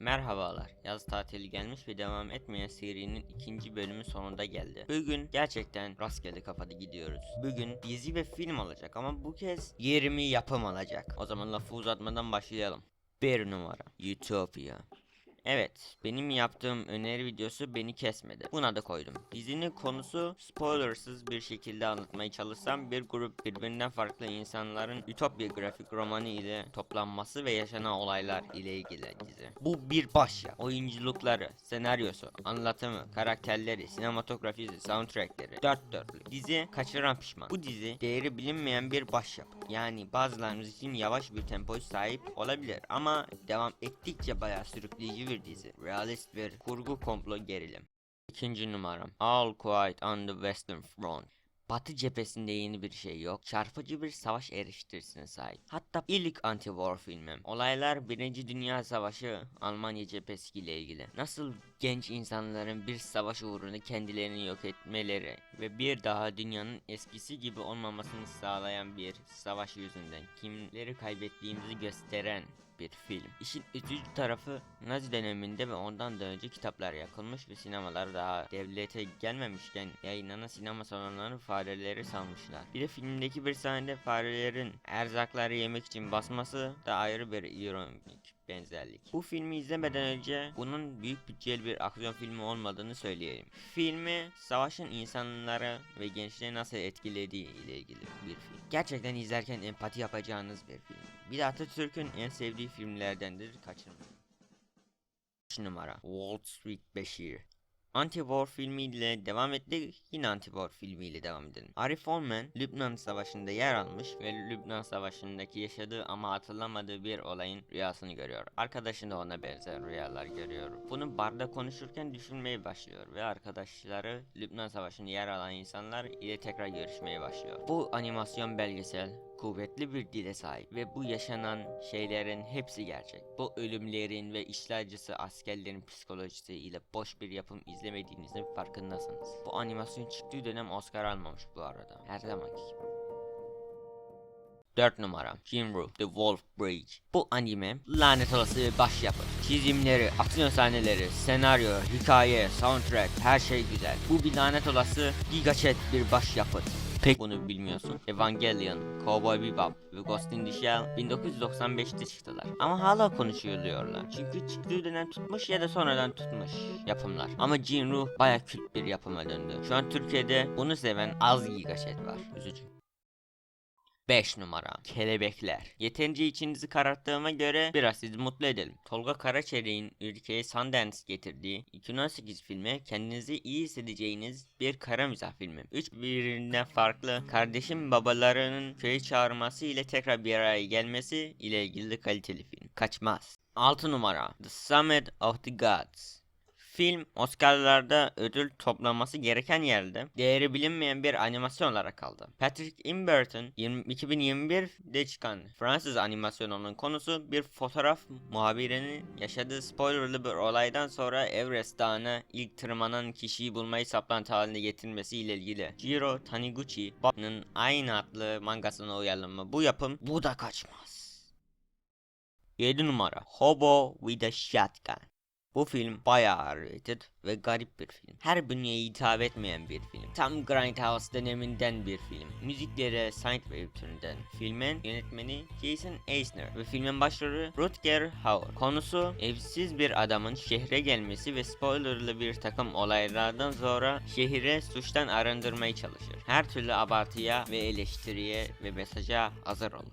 Merhabalar. Yaz tatili gelmiş ve devam etmeyen serinin ikinci bölümü sonunda geldi. Bugün gerçekten rastgele kafada gidiyoruz. Bugün dizi ve film olacak ama bu kez yerimi yapım alacak. O zaman lafı uzatmadan başlayalım. Bir numara. Utopia. Evet, benim yaptığım öneri videosu beni kesmedi. Buna da koydum. Dizinin konusu spoilersız bir şekilde anlatmaya çalışsam bir grup birbirinden farklı insanların Ütopya grafik romanı ile toplanması ve yaşanan olaylar ile ilgili dizi. Bu bir başyap. Oyunculukları, senaryosu, anlatımı, karakterleri, sinematografisi, soundtrackleri dört dörtlük. Dizi kaçıran pişman. Bu dizi değeri bilinmeyen bir başyap. Yani bazılarımız için yavaş bir tempoya sahip olabilir ama devam ettikçe bayağı sürükleyici bir dizi. Realist bir kurgu komplo gerilim. İkinci numaram. All Quiet on the Western Front. Batı cephesinde yeni bir şey yok. Çarpıcı bir savaş eleştirisine sahip. Hatta ilk anti-war filmim. Olaylar 1. Dünya Savaşı Almanya cephesi ile ilgili. Nasıl genç insanların bir savaş uğruna kendilerini yok etmeleri ve bir daha dünyanın eskisi gibi olmamasını sağlayan bir savaş yüzünden kimleri kaybettiğimizi gösteren bir film. İşin üzücü tarafı Nazi döneminde ve ondan da önce kitaplar yakılmış ve sinemalar daha devlete gelmemişken yayınlanan sinema salonlarını fareleri salmışlar. Bir de filmdeki bir sahnede farelerin erzakları yemek için basması da ayrı bir ironik benzerlik. Bu filmi izlemeden önce bunun büyük bütçeli bir aksiyon filmi olmadığını söyleyelim. Filmi savaşın insanları ve gençleri nasıl etkilediği ile ilgili bir film. Gerçekten izlerken empati yapacağınız bir film. Bir de Atatürk'ün en sevdiği filmlerdendir kaçırmayın. 3 numara Wall Street Beşir Anti-War filmiyle devam ettik. Yine Anti-War filmiyle devam edelim. Arif Olman, Lübnan Savaşı'nda yer almış ve Lübnan Savaşı'ndaki yaşadığı ama hatırlamadığı bir olayın rüyasını görüyor. Arkadaşı da ona benzer rüyalar görüyor. Bunu barda konuşurken düşünmeye başlıyor ve arkadaşları Lübnan Savaşı'nda yer alan insanlar ile tekrar görüşmeye başlıyor. Bu animasyon belgesel kuvvetli bir dile sahip ve bu yaşanan şeylerin hepsi gerçek. Bu ölümlerin ve işler acısı askerlerin psikolojisi ile boş bir yapım izlemediğinizin farkındasınız. Bu animasyon çıktığı dönem Oscar almamış bu arada. Her zamanki gibi. 4 numara Jinru The Wolf Bridge Bu anime lanet olası başyapıt Çizimleri, aksiyon sahneleri, senaryo, hikaye, soundtrack her şey güzel Bu bir lanet olası gigachet bir başyapıt Pek bunu bilmiyorsun. Evangelion, Cowboy Bebop ve Ghost in the Shell 1995'te çıktılar. Ama hala konuşuluyorlar. Çünkü çıktığı dönem tutmuş ya da sonradan tutmuş yapımlar. Ama Jinru baya kült bir yapıma döndü. Şu an Türkiye'de bunu seven az gigaşet var. Üzücü. 5 numara Kelebekler Yeterince içinizi kararttığıma göre biraz sizi mutlu edelim. Tolga Karaçelik'in ülkeye Sundance getirdiği 2018 filmi kendinizi iyi hissedeceğiniz bir kara mizah filmi. Üç birbirinden farklı kardeşim babalarının köye çağırması ile tekrar bir araya gelmesi ile ilgili kaliteli film. Kaçmaz. 6 numara The Summit of the Gods Film Oscar'larda ödül toplaması gereken yerde değeri bilinmeyen bir animasyon olarak kaldı. Patrick Imberton 20 2021'de çıkan Fransız animasyonunun konusu bir fotoğraf muhabirinin yaşadığı spoilerlı bir olaydan sonra Everest Dağı'na ilk tırmanan kişiyi bulmayı saplantı haline getirmesi ile ilgili. Jiro Taniguchi'nin aynı adlı mangasına uyarlanma bu yapım bu da kaçmaz. 7 numara Hobo with a Shotgun bu film bayağı rated ve garip bir film. Her bünyeye hitap etmeyen bir film. Tam Grindhouse döneminden bir film. Müzikleri Synthwave türünden. Filmin yönetmeni Jason Eisner ve filmin başrolü Rutger Hauer. Konusu evsiz bir adamın şehre gelmesi ve spoilerlı bir takım olaylardan sonra şehri suçtan arındırmaya çalışır. Her türlü abartıya ve eleştiriye ve mesaja hazır olun.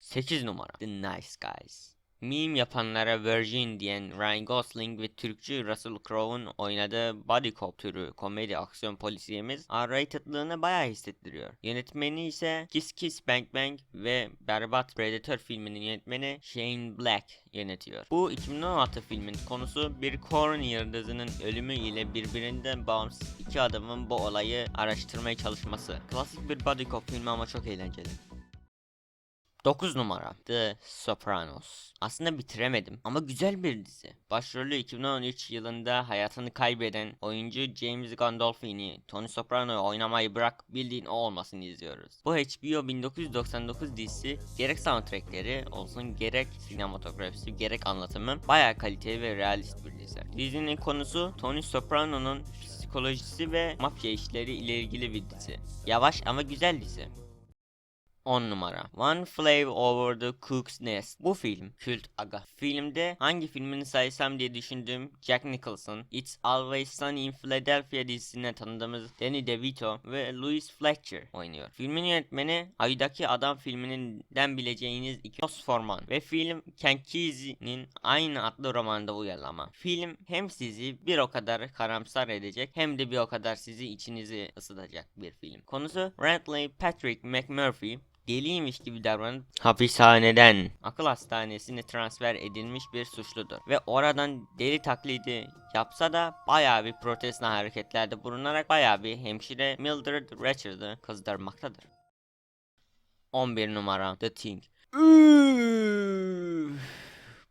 8 numara The Nice Guys Meme yapanlara Virgin diyen Ryan Gosling ve Türkçü Russell Crowe'un oynadığı Body Cop türü komedi aksiyon polisiyemiz R-rated'lığını bayağı hissettiriyor. Yönetmeni ise Kiss Kiss Bang Bang ve berbat Predator filminin yönetmeni Shane Black yönetiyor. Bu 2016 filmin konusu bir korn yıldızının ölümü ile birbirinden bağımsız iki adamın bu olayı araştırmaya çalışması. Klasik bir Body Cop filmi ama çok eğlenceli. 9 numara The Sopranos. Aslında bitiremedim ama güzel bir dizi. Başrolü 2013 yılında hayatını kaybeden oyuncu James Gandolfini, Tony Soprano'yu oynamayı bırak bildiğin o olmasını izliyoruz. Bu HBO 1999 dizisi gerek soundtrackleri olsun gerek sinematografisi gerek anlatımı bayağı kaliteli ve realist bir dizi. Dizinin konusu Tony Soprano'nun psikolojisi ve mafya işleri ile ilgili bir dizi. Yavaş ama güzel dizi. 10 numara. One Flew Over the Cook's Nest. Bu film kült aga. Filmde hangi filmini saysam diye düşündüğüm Jack Nicholson, It's Always Sunny in Philadelphia dizisinde tanıdığımız Danny DeVito ve Louis Fletcher oynuyor. Filmin yönetmeni Ay'daki Adam filminden bileceğiniz iki Ross Forman ve film Ken Kesey'nin aynı adlı romanında uyarlama. Film hem sizi bir o kadar karamsar edecek hem de bir o kadar sizi içinizi ısıtacak bir film. Konusu Rantley Patrick McMurphy deliymiş gibi davranıp hapishaneden akıl hastanesine transfer edilmiş bir suçludur. Ve oradan deli taklidi yapsa da bayağı bir protesto hareketlerde bulunarak bayağı bir hemşire Mildred Richard'ı kızdırmaktadır. 11 numara The Thing.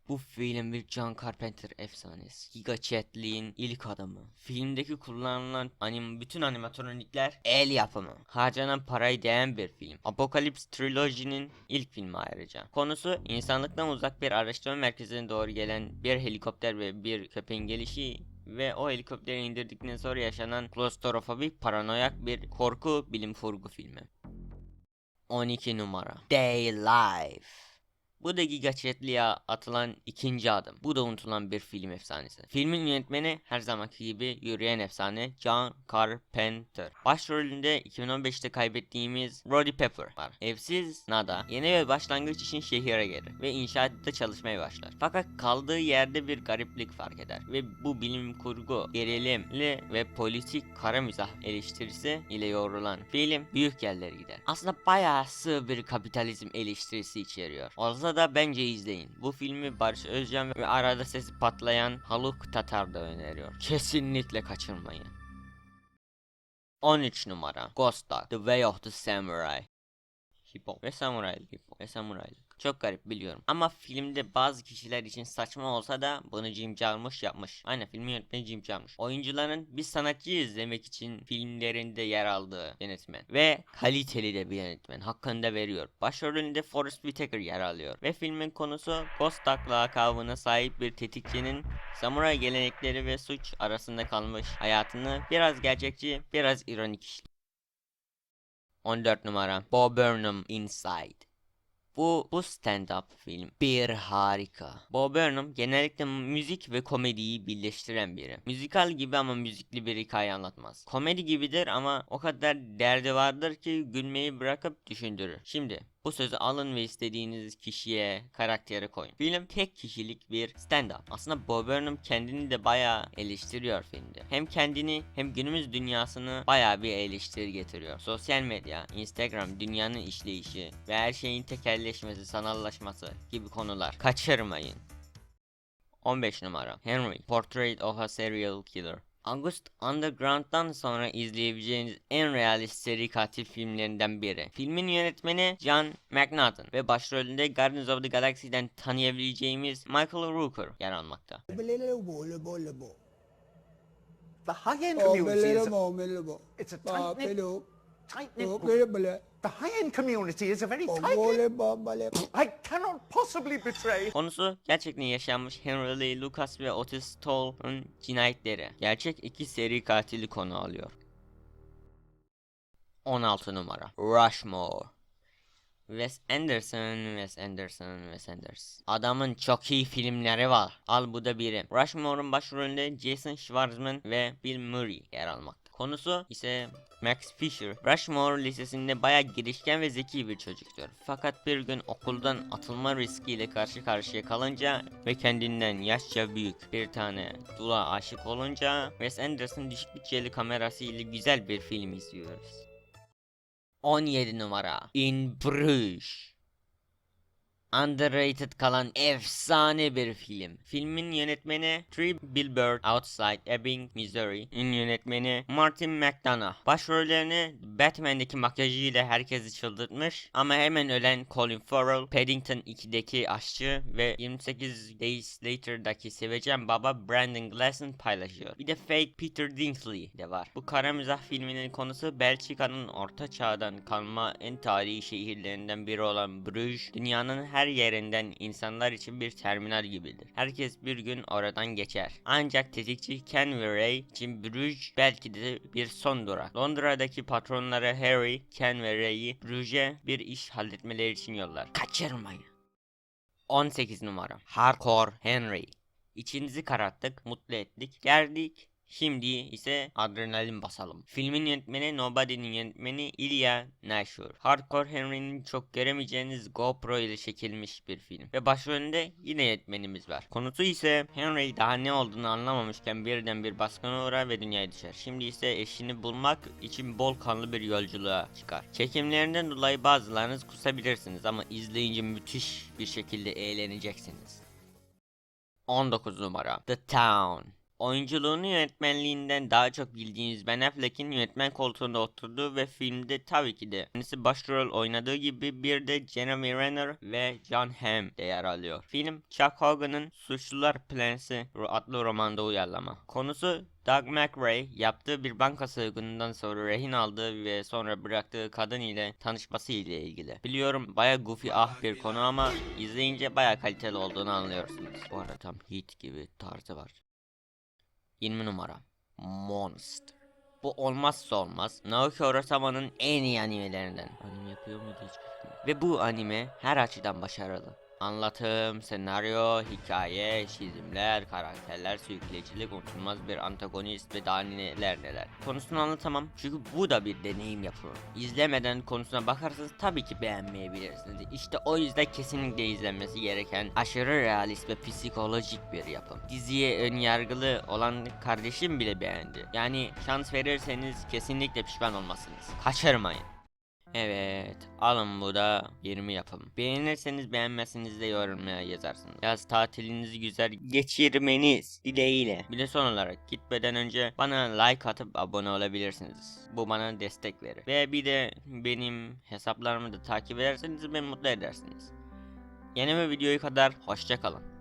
Bu film bir John Carpenter efsanesi. Giga Chatli'nin ilk adamı. Filmdeki kullanılan anim bütün animatronikler el yapımı. Harcanan parayı değen bir film. Apocalypse Trilogy'nin ilk filmi ayrıca. Konusu insanlıktan uzak bir araştırma merkezine doğru gelen bir helikopter ve bir köpeğin gelişi ve o helikopteri indirdikten sonra yaşanan klostrofobik paranoyak bir korku bilim kurgu filmi. 12 numara. Day Life. Bu da Giga Chatli'ye atılan ikinci adım. Bu da unutulan bir film efsanesi. Filmin yönetmeni her zamanki gibi yürüyen efsane John Carpenter. Başrolünde 2015'te kaybettiğimiz Roddy Pepper var. Evsiz Nada yeni bir başlangıç için şehire gelir ve inşaatta çalışmaya başlar. Fakat kaldığı yerde bir gariplik fark eder ve bu bilim kurgu, gerilimli ve politik kara mizah eleştirisi ile yoğrulan film büyük yerlere gider. Aslında bayağı sığ bir kapitalizm eleştirisi içeriyor. Olsa da bence izleyin. Bu filmi Barış Özcan ve arada sesi patlayan Haluk Tatar da öneriyor. Kesinlikle kaçırmayın. 13 numara Ghost Dog The Way of the Samurai Hippo ve samuray hippo ve samuraylık. Çok garip biliyorum. Ama filmde bazı kişiler için saçma olsa da bunu Jim Jarmusch yapmış. Aynen filmin yönetmeni Jim Jarmusch. Oyuncuların bir sanatçıyı izlemek için filmlerinde yer aldığı yönetmen. Ve kaliteli de bir yönetmen. Hakkını da veriyor. Başrolünde Forrest Whitaker yer alıyor. Ve filmin konusu Ghost Dog lakabına sahip bir tetikçinin samuray gelenekleri ve suç arasında kalmış hayatını biraz gerçekçi, biraz ironik işliyor. 14 numara Bo Burnham Inside bu, bu stand-up film bir harika. Bo Burnham genellikle müzik ve komediyi birleştiren biri. Müzikal gibi ama müzikli bir hikaye anlatmaz. Komedi gibidir ama o kadar derdi vardır ki gülmeyi bırakıp düşündürür. Şimdi bu sözü alın ve istediğiniz kişiye, karaktere koyun. Film tek kişilik bir stand-up. Aslında Bob Burnham kendini de bayağı eleştiriyor filmde. Hem kendini hem günümüz dünyasını bayağı bir eleştiri getiriyor. Sosyal medya, Instagram, dünyanın işleyişi ve her şeyin tekelleşmesi, sanallaşması gibi konular. Kaçırmayın. 15 numara Henry Portrait of a Serial Killer August Underground'dan sonra izleyebileceğiniz en realist seri katil filmlerinden biri. Filmin yönetmeni John McNaughton ve başrolünde Guardians of the Galaxy'den tanıyabileceğimiz Michael Rooker yer almakta. The high-end Oh, belelebo. it's a tight-knit, tight-knit The high-end community is a very bale. I cannot possibly betray... Konusu gerçekten yaşanmış Henry Lee Lucas ve Otis Toll'un cinayetleri. Gerçek iki seri katili konu alıyor. 16 numara Rushmore Wes Anderson, Wes Anderson, Wes Anderson. Adamın çok iyi filmleri var. Al bu da biri. Rushmore'un başrolünde Jason Schwartzman ve Bill Murray yer almakta. Konusu ise Max Fisher. Rushmore lisesinde bayağı girişken ve zeki bir çocuktur. Fakat bir gün okuldan atılma riskiyle karşı karşıya kalınca ve kendinden yaşça büyük bir tane dula aşık olunca Wes Anderson düşük bütçeli kamerası ile güzel bir film izliyoruz. 17 numara In Bruges underrated kalan efsane bir film. Filmin yönetmeni Three Billboard Outside Ebbing, Missouri. yönetmeni Martin McDonough. Başrollerini Batman'deki makyajıyla herkesi çıldırtmış ama hemen ölen Colin Farrell, Paddington 2'deki aşçı ve 28 Days Later'daki sevecen baba Brandon Gleeson paylaşıyor. Bir de Fake Peter Dinkley de var. Bu kara mizah filminin konusu Belçika'nın orta çağdan kalma en tarihi şehirlerinden biri olan Bruges, dünyanın her yerinden insanlar için bir terminal gibidir. Herkes bir gün oradan geçer. Ancak tetikçi Ken ve Ray için Bruges belki de bir son durak. Londra'daki patronları Harry, Ken ve Ray'i Bruges'e bir iş halletmeleri için yollar. Kaçırmayın. 18 numara. Hardcore Henry. İçinizi kararttık, mutlu ettik, geldik. Şimdi ise adrenalin basalım. Filmin yönetmeni Nobody'nin yönetmeni Ilya Nashur. Hardcore Henry'nin çok göremeyeceğiniz GoPro ile çekilmiş bir film. Ve başrolünde yine yönetmenimiz var. Konusu ise Henry daha ne olduğunu anlamamışken birden bir baskına uğrar ve dünyaya düşer. Şimdi ise eşini bulmak için bol kanlı bir yolculuğa çıkar. Çekimlerinden dolayı bazılarınız kusabilirsiniz ama izleyince müthiş bir şekilde eğleneceksiniz. 19 numara The Town Oyunculuğunu yönetmenliğinden daha çok bildiğiniz Ben Affleck'in yönetmen koltuğunda oturduğu ve filmde tabii ki de kendisi başrol oynadığı gibi bir de Jeremy Renner ve John Hamm de yer alıyor. Film Chuck Hogan'ın Suçlular Prensi adlı romanda uyarlama. Konusu Doug McRae yaptığı bir banka soygunundan sonra rehin aldığı ve sonra bıraktığı kadın ile tanışması ile ilgili. Biliyorum baya goofy ah bir konu ama izleyince baya kaliteli olduğunu anlıyorsunuz. Bu arada tam hit gibi tarzı var. 20 numara. Monster. Bu olmazsa olmaz. Naoki Urasama'nın en iyi animelerinden. Anime yapıyor muydu hiç. Ve bu anime her açıdan başarılı Anlatım, senaryo, hikaye, çizimler, karakterler, sürükleyicilik, unutulmaz bir antagonist ve daha neler neler. Konusunu anlatamam çünkü bu da bir deneyim yapıyor. İzlemeden konusuna bakarsanız tabii ki beğenmeyebilirsiniz. İşte o yüzden kesinlikle izlenmesi gereken aşırı realist ve psikolojik bir yapım. Diziye ön yargılı olan kardeşim bile beğendi. Yani şans verirseniz kesinlikle pişman olmazsınız. Kaçırmayın. Evet, alın bu da 20 yapım. Beğenirseniz beğenmezseniz de yorumlara yazarsınız. Yaz tatilinizi güzel geçirmeniz dileğiyle. Bir de son olarak gitmeden önce bana like atıp abone olabilirsiniz. Bu bana destek verir. Ve bir de benim hesaplarımı da takip ederseniz beni mutlu edersiniz. Yeni bir videoyu kadar hoşça kalın.